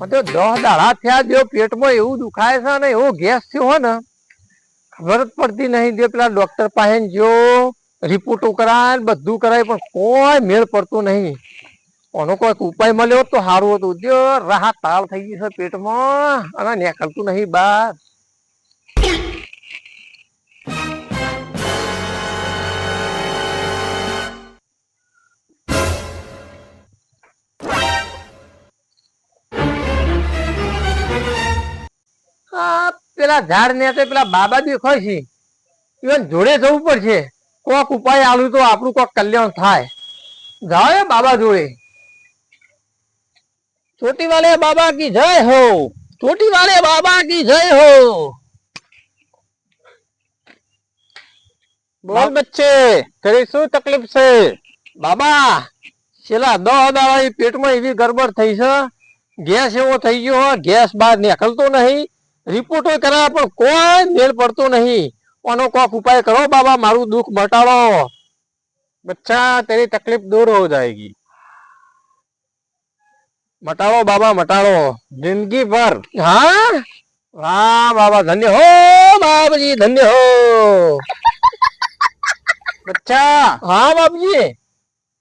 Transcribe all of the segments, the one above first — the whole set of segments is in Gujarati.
તો દસ દાડા થયા જો પેટમાં એવું દુખાય છે ને, એવો ગેસ થયો હોય ને, ખબર જ પડતી નહીં જે પેલા ડોક્ટર પાસે જો રિપોર્ટો કરાય બધું કરાય, પણ કોઈ મેળ પડતો નહીં. આનો કોઈક ઉપાય મળ્યો તો સારું હતું. જો રાહત તાળ થઈ ગઈ છે પેટમાં, અને નીકળતું નહીં બહાર પેલા ઝાડ ને તે પેલા બાબા દેખાય છે. ઇવન જોડે જવું પડશે. કોક ઉપાય આલું તો આપણું કોક કલ્યાણ થાય. જાઓ બાબા જોડે. ચોટી વાલે બાબા કી જય હો. ચોટી વાલે બાબા કી જય હો. બોલ બચ્ચે તારી શું તકલીફ છે? બાબા છેલ્લા દહ દાડા પેટમાં એવી ગરબડ થઈ છે. ગેસ એવો થઈ ગયો ગેસ બહાર નીકળતો નહીં. રિપોર્ટો કરાયા પણ કોઈ મેળ પડતો નહીં. આનો કોક ઉપાય કરો બાબા મારું દુઃખ મટાડો બચ્ચા તેરી તકલીફ દૂર હો જાયગી. મટાડો બાબા મટાડો જિંદગી ભર. હા? વાહ બાબા ધન્ય હો બાપજી ધન્ય હો. બચ્ચા. હા बाप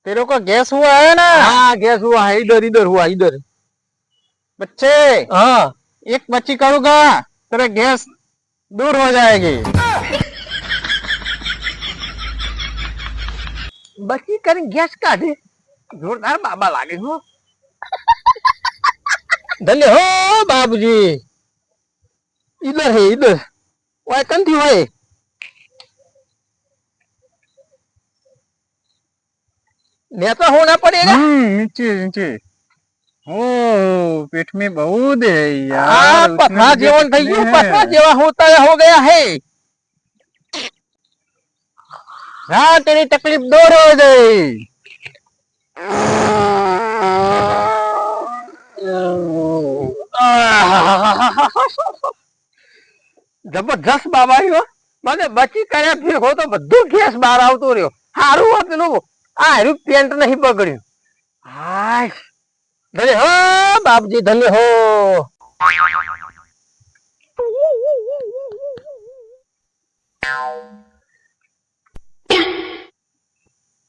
તેરો કો ગેસ गैस हुआ है ना हाँ गैस हुआ है इधर इधर हुआ इधर एक बच्ची करूंगा तेरा गैस दूर हो जाएगी બચી કરીને ગેસ કાઢે જોરદાર બાબા લાગે હો ધન્ય હો બાબુજી इधर है इधर ओए कंथी होए नेता होना पड़ेगा हम्म नीचे नीचे ओ पेट में बहुत है यार आ उसने पथरा मुझे जीवन થઈ तकलीफ ગયું है। પથરા જેવા હોતા हो गया है हाँ तेरी तकलीफ दूर हो गई જબરજસ્ત બાબા રહ્યો મને બચી કર્યા ભેગો તો બધું ગેસ બહાર આવતો રહ્યો સારું આ પેલું આ હારું પેન્ટ નહીં બગડ્યું હાય ધન્ય હો બાપજી ધન્ય હો.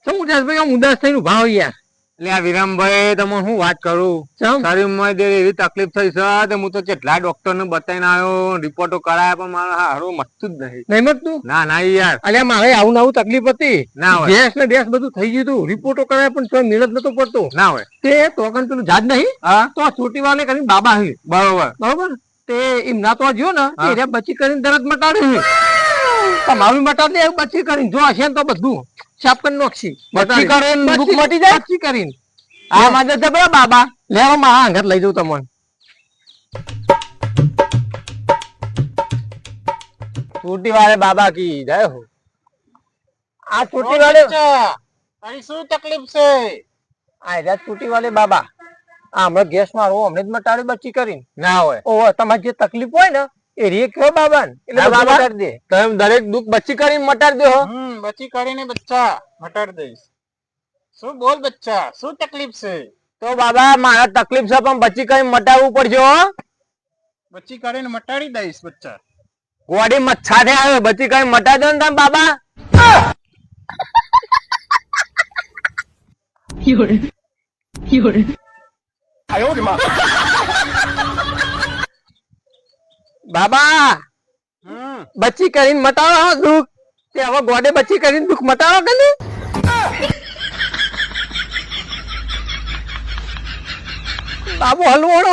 શું ઉદાસભાઈ આમ ઉદાસ થઈને ભાવ યાર? આ વિરામભાઈ તમે હું વાત કરું? શરીરમાં જે એવી તકલીફ થઈ છે તે હું તો કેટલા ડોક્ટર ને બતાવીને આવ્યો રિપોર્ટો કરાયા પણ મારા હારું મતું જ નહીં. નહીં મત ના ના યાર. અલ્યા મારે આવું આવું તકલીફ હતી. ના હોય. ગેસ ને ગેસ બધું થઈ ગયું હતું. રિપોર્ટો કરાયા પણ તો મિલત નતો પડતો. ના હોય. તે તો કણ પેલું જાજ નહીં? હા. તો આ છોટી વાલે કરીને બાબા હી. બરોબર. બરોબર? તે એમ ના તો જો ને હા. બચી કરીને તરત મટાડે તમારું મટાડ બચી કરીને જો હશે ને તો બધું. સાફ કરી નાખશી બચી કરીને દુઃખ મટી જાય? બચી કરીને. આ માજે જબરા બાબા. લેવો માં હા ઘર લઈ જઉં તમને. છૂટી વાળે બાબા કી જય હો. આ છૂટી વાળે અહીં શું તકલીફ છે? આ રહ્યા છૂટી વાળે બાબા. આ હમણાં ગેસ મારો હમણાં જ મટાડ્યું બચી કરીને. ના હોય. ઓહો તમારે જે તકલીફ હોય ને મટાડી દઈશ. બચ્ચા ગોડી મચ્છા ને આવે બચી કરીને મટાડ દો ને તમે બાબા. યોડે યોડે આયો કે માં? બાબા! બચી કરીને મટાડો દુઃખ. તે હવે ગોડે બચી કરીને દુઃખ મટાડો કે નહીં? બાબુ હલવાડો